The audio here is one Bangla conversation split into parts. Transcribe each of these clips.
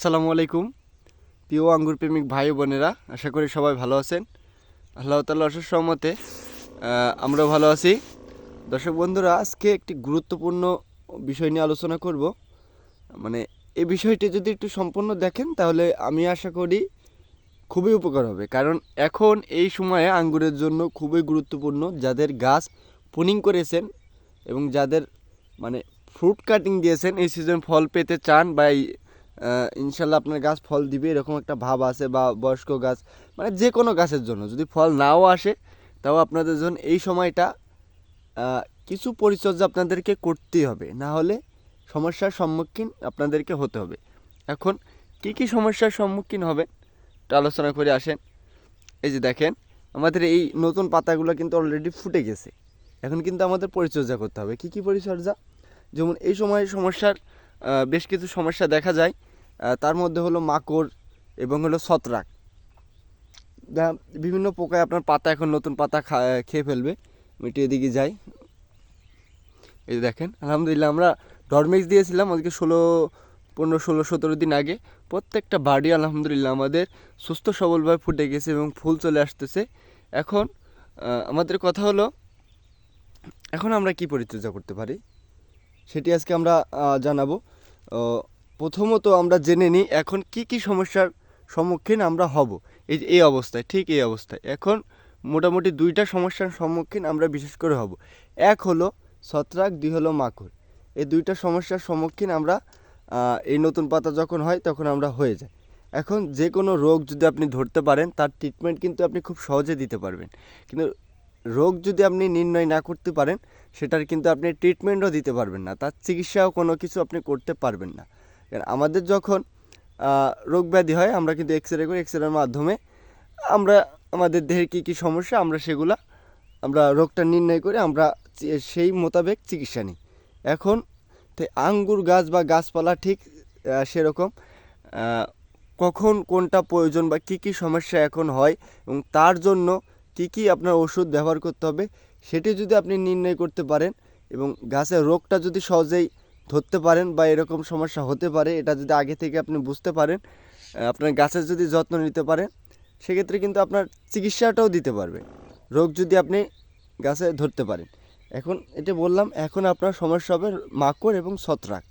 আসসালামু আলাইকুম। প্রিয় আঙ্গুর প্রেমিক ভাই বোনেরা আশা করি সবাই ভালো আছেন। আল্লাহ তাল্লাহ অশেষ সহমতে আমরাও ভালো আছি। দর্শক বন্ধুরা আজকে একটি গুরুত্বপূর্ণ বিষয় নিয়ে আলোচনা করব। মানে এই বিষয়টি যদি একটু সম্পূর্ণ দেখেন তাহলে আমি আশা করি খুবই উপকার হবে। কারণ এখন এই সময়ে আঙ্গুরের জন্য খুবই গুরুত্বপূর্ণ যাদের গাছ পুনিং করেছেন এবং যাদের মানে ফ্রুট কাটিং দিয়েছেন এই সিজন ফল পেতে চান বা এই, ইনশাল্লাহ আপনার গাছ ফল দিবে, এরকম একটা ভাব আছে বা বয়স্ক গাছ মানে যে কোনো গাছের জন্য। যদি ফল নাও আসে, তাও আপনাদের জন্য এই সময়টা কিছু পরিচর্যা আপনাদেরকে করতেই হবে। না হলে সমস্যার সম্মুখীন আপনাদেরকে হতে হবে। এখন কি কি সমস্যার সম্মুখীন একটু আলোচনা করে আসেন। এই যে দেখেন, আমাদের এই নতুন পাতাগুলো কিন্তু অলরেডি ফুটে গেছে। এখন কিন্তু আমাদের পরিচর্যা করতে হবে। কি কি পরিচর্যা? যেমন এই সময় সমস্যার বেশ কিছু সমস্যা দেখা যায়। তার মধ্যে হলো মাকড় এবং হলো ছত্রাক। বিভিন্ন পোকায় আপনার পাতা এখন নতুন পাতা খেয়ে ফেলবে। আমি একটু এদিকে যাই। এই দেখেন, আলহামদুলিল্লাহ আমরা ডরমেক্স দিয়েছিলাম আজকে ষোলো, পনেরো, ষোলো, সতেরো দিন আগে। প্রত্যেকটা বাড়ি আলহামদুলিল্লাহ আমাদের সুস্থ সবলভাবে ফুটে গেছে এবং ফুল চলে আসতেছে। এখন আমাদের কথা হলো, এখন আমরা কি পরিচর্যা করতে পারি? সেটি আজকে আমরা জানাব। প্রথমত আমরা জেনে নিই এখন কি কি সমস্যার সম্মুখীন আমরা হব। এই এই অবস্থায়, ঠিক এই অবস্থায়। এখন মোটামুটি দুইটা সমস্যার সম্মুখীন আমরা বিশেষ করে হব। এক হলো ছত্রাক, দুই হলো মাকড়। এই দুইটা সমস্যার সম্মুখীন আমরা এই নতুন পাতা যখন হয় তখন আমরা হয়ে যাই। এখন যে কোনো রোগ যদি আপনি ধরতে পারেন, তার ট্রিটমেন্ট কিন্তু আপনি খুব সহজে দিতে পারবেন। কিন্তু রোগ যদি আপনি নির্ণয় না করতে পারেন, সেটার কিন্তু আপনি ট্রিটমেন্টও দিতে পারবেন না। তার চিকিৎসাও কোনো কিছু আপনি করতে পারবেন না। আমাদের যখন রোগ ব্যাধি হয়, আমরা কিন্তু এক্স রে করি এক্স রের মাধ্যমে আমরা, আমাদের দেহের কী কী সমস্যা, আমরা সেগুলা, আমরা রোগটা নির্ণয় করে আমরা সেই মোতাবেক চিকিৎসা নিই। এখন, তো আঙ্গুর গাছ বা গাছপালা ঠিক সেরকম কখন কোনটা প্রয়োজন বা কী কী সমস্যা এখন হয় এবং তার জন্য কী কী আপনার ওষুধ ব্যবহার করতে হবে, সেটি যদি আপনি নির্ণয় করতে পারেন এবং গাছের রোগটা যদি সহজেই ধরতে পারেন বা এরকম সমস্যা হতে পারে, এটা যদি আগে থেকে আপনি বুঝতে পারেন আপনার গাছের যদি যত্ন নিতে পারেন, সেক্ষেত্রে কিন্তু আপনার চিকিৎসাটাও দিতে পারবে। রোগ যদি আপনি গাছে ধরতে পারেন। এখন এটা বললাম, এখন আপনার সমস্যা হবে মাকড় এবং ছত্রাক।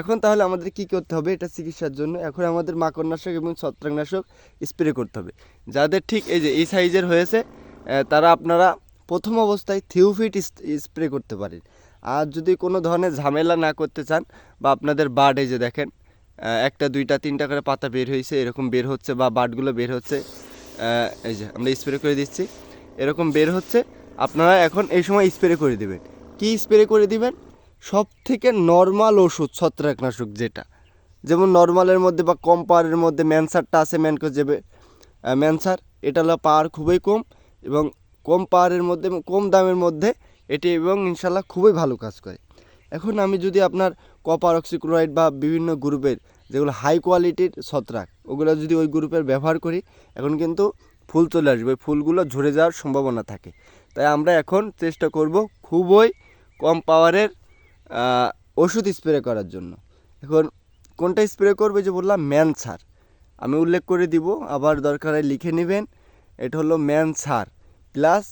এখন তাহলে আমাদের কি করতে হবে? এটা চিকিৎসার জন্য এখন আমাদের মাকড়নাশক এবং ছত্রাকনাশক স্প্রে করতে হবে। যাদের ঠিক এই যে, এই সাইজের হয়েছে তারা আপনারা প্রথম অবস্থায় থিওফিট স্প্রে করতে পারেন। আর যদি কোনো ধরনের ঝামেলা না করতে চান বা আপনাদের বার্ড এই যে দেখেন একটা, দুইটা, তিনটা করে পাতা বের হয়েছে, এরকম বের হচ্ছে বা বার্ডগুলো বের হচ্ছে এই যে আমরা স্প্রে করে দিচ্ছি, এরকম বের হচ্ছে, আপনারা এখন এই সময় স্প্রে করে দিবেন। কি স্প্রে করে দিবেন? সব থেকে নর্মাল ওষুধ ছত্রাকনাশক যেটা। যেমন নর্মালের মধ্যে বা কম পাওয়ারের মধ্যে ম্যানসারটা আছে ম্যানকো যাবে ম্যানসার এটা হলো পাওয়ার খুবই কম এবং কম পাওয়ারের মধ্যে, কম দামের মধ্যে এটি এবং ইনশাল্লাহ খুবই ভালো কাজ করে। এখন আমি যদি আপনার কপার অক্সিক্লোরাইড বা বিভিন্ন গ্রুপের যেগুলো হাই কোয়ালিটির ছত্রাক, ওগুলো যদি ওই গ্রুপের ব্যবহার করি, এখন কিন্তু ফুল চলে আসবে ফুলগুলো ঝরে যাওয়ার সম্ভাবনা থাকে। তাই আমরা এখন চেষ্টা করব খুবই কম পাওয়ারের ওষুধ স্প্রে করার জন্য। এখন কোনটা স্প্রে করবে যে বললাম ম্যানসার আমি উল্লেখ করে দিব, আবার দরকার লিখে নেবেন। এটা হলো ম্যানসার প্লাস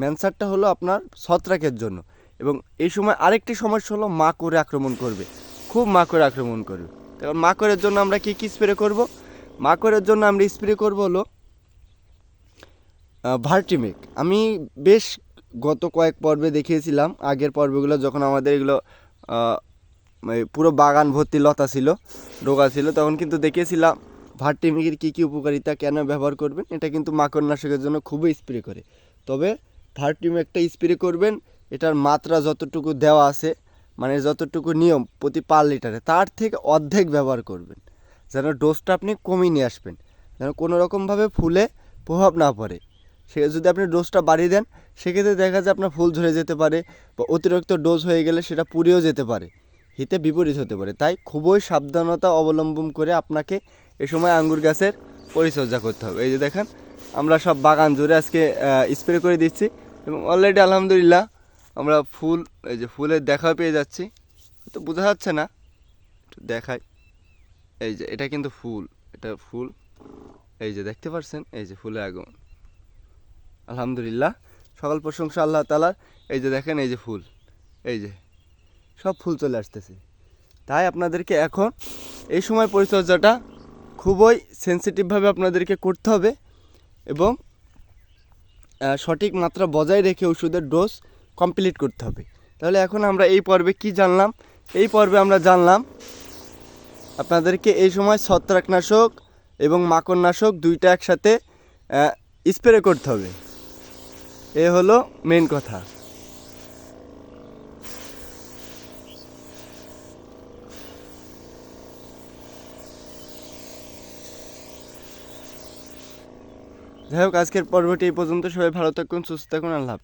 ম্যানসারটা হলো আপনার ছত্রাকের জন্য। এবং এই সময় আরেকটি সমস্যা হলো মাকড়ে আক্রমণ করবে। খুব মাকড়ে আক্রমণ করবে। এখন মাকড়ের জন্য আমরা কি, কী স্প্রে করব? মাকড়ের জন্য আমরা স্প্রে করব হলো ভার্টিমেক। আমি বেশ গত কয়েক পর্বে দেখিয়েছিলাম, আগের পর্বগুলো যখন আমাদের এগুলো পুরো বাগান ভর্তি লতা ছিল ডোকা ছিল, তখন কিন্তু দেখিয়েছিলাম ভার্টিমিকের কী কী উপকারিতা কেন ব্যবহার করবেন, এটা কিন্তু মাকড়নাশকের জন্য খুবই স্প্রে করে। তবে ভার্টিমেকটা স্প্রে করবেন, এটার মাত্রা যতটুকু দেওয়া আছে মানে যতটুকু নিয়ম প্রতি পার লিটারে, তার থেকে অর্ধেক ব্যবহার করবেন। যেন ডোজটা আপনি কমিয়ে নিয়ে আসবেন, যেন কোনো রকমভাবে ফুলে প্রভাব না পড়ে। সে যদি আপনি ডোজটা বাড়িয়ে দেন, সেক্ষেত্রে দেখা যায় আপনার ফুল ঝরে যেতে পারে বা অতিরিক্ত ডোজ হয়ে গেলে সেটা পুড়েও যেতে পারে, হিতে বিপরীত হতে পারে। তাই খুবই সাবধানতা অবলম্বন করে আপনাকে এ সময় আঙ্গুর গাছের পরিচর্যা করতে হবে। এই যে দেখেন, আমরা সব বাগান জুড়ে আজকে স্প্রে করে দিচ্ছি। এবং অলরেডি আলহামদুলিল্লাহ আমরা ফুল, এই যে ফুলের দেখা পেয়ে যাচ্ছি। তো বোঝা যাচ্ছে না দেখাই। এই যে, এটা কিন্তু ফুল, এটা ফুল। এই যে, দেখতে পাচ্ছেন এই যে ফুলে আগুন আলহামদুলিল্লাহ, সকল প্রশংসা আল্লাহ তালার এই যে, দেখেন এই যে ফুল। এই যে, সব ফুল চলে আসতেছে। তাই আপনাদেরকে এখন এই সময় পরিচর্যাটা খুবই সেন্সিটিভভাবে আপনাদেরকে করতে হবে এবং সঠিক মাত্রা বজায় রেখে ওষুধের ডোজ কমপ্লিট করতে হবে। তাহলে এখন আমরা এই পর্বে কি জানলাম? এই পর্বে আমরা জানলাম আপনাদেরকে এই সময় ছত্রাকনাশক এবং মাকড়নাশক দুইটা একসাথে স্প্রে করতে হবে। এ হলো মেন কথা। যাই হোক আজকের পর্বটি এই পর্যন্ত সবাই ভালো থাকুন সুস্থ থাকুন আল্লাহ।